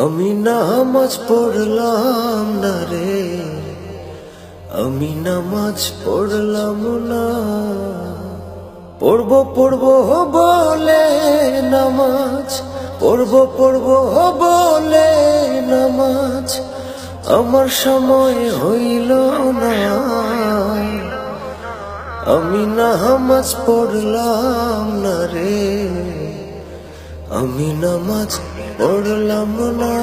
আমি নামাজ পড়লাম না রে। আমি নামাজ পড়লাম না। পড়ব পড়ব বলে নামাজ। পড়ব পড়ব বলে নামাজ। আমার সময় হইল না। আমি নামাজ পড়লাম না রে। আমি নামাজ পড়লাম না।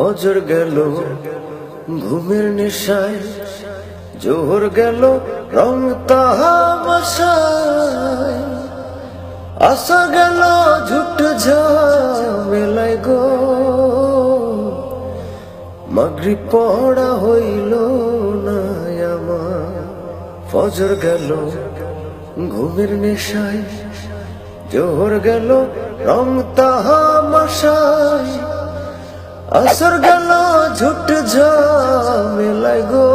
অজর গেল, ঘুমের নেশায়। জোহর গেল, রং তাহামাশায়। আসা গেল, ঝুট ঝামেলায় গো। মাগরি পড়া হইল না আমার। ফজর গেল, ঘুমের নেশায়। জোহর গেল রং তাহামাশায় আসর গেল ঝুট ঝামেলায় গো।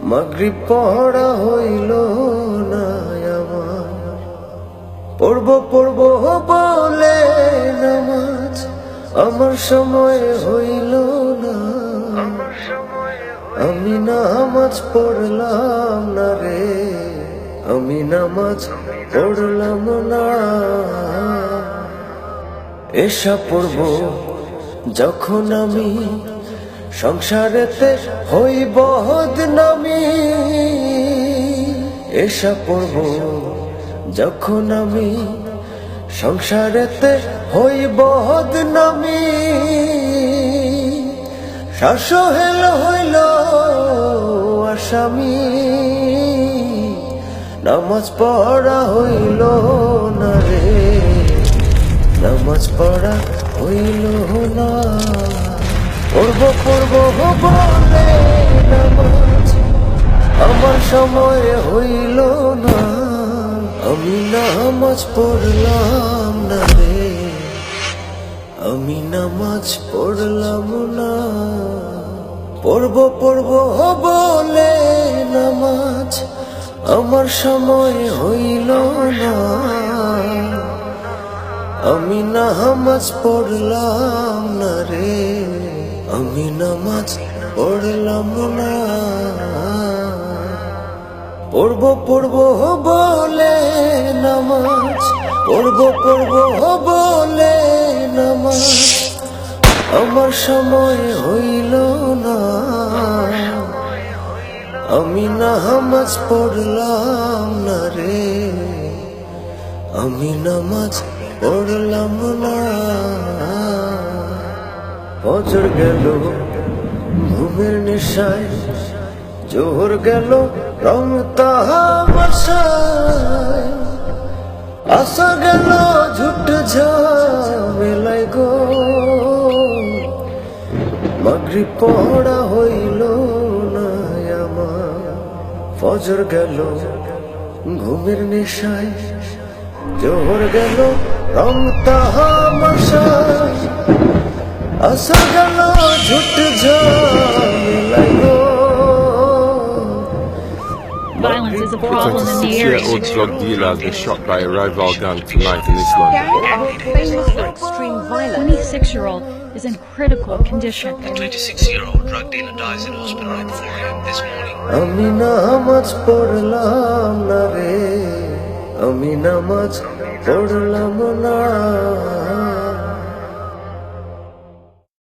মাগরি পড়া হইল না আমার। পড়ব পড়ব বলে নামাজ আমার সময় হইল না। আমি নামাজ পড়লাম না রে। আমি নামাজ পড়লাম না। এসা পড়ব যখন আমি সংসারেতে হই বদনামি। এসা পড়ব যখন আমি সংসারেতে হই বদনামি। শাসহেল হইল আসামি। নামাজ পড়া হইল না রে। নামাজ পড়া হইল না। পড়ব পড়ব বলে নামাজ। আমার সময় হইল না। আমি নামাজ পড়লাম না রে। আমি নামাজ পড়লাম না। পড়ব পড়ব বলে নামাজ। আমার সময় হইল না। আমি না নামাজ পড়লাম না রে। আমি নামাজ পড়লাম না। পড়ব পড়ব বলে নামাজ। পড়ব পড়ব বলে নামাজ। আমার সময় হইল না। আমি না নামাজ পড়লাম না রে। আমি নামাজ পড়লাম না। ফজর গেল, ঘুমের নেশায়। জোহর গেল রং আসা গেল, ঝুট ঝামেলায় গো। মাগরি পড়া হইল ফজর গেল ঘুমের নেশায় জোহর গেল রং তাহামাশায় আসা গেল ঝুট ঝামেলায় গো Violence is a problem in the area. 26-year-old drug dealer has been shot by a rival gang tonight in East London. famous for extreme violence. 26-year-old is in critical condition. 26-year-old drug dealer dies in hospital at 4 a.m. this morning. আমি নামাজ পড়লাম না রে আমি নামাজ পড়লাম না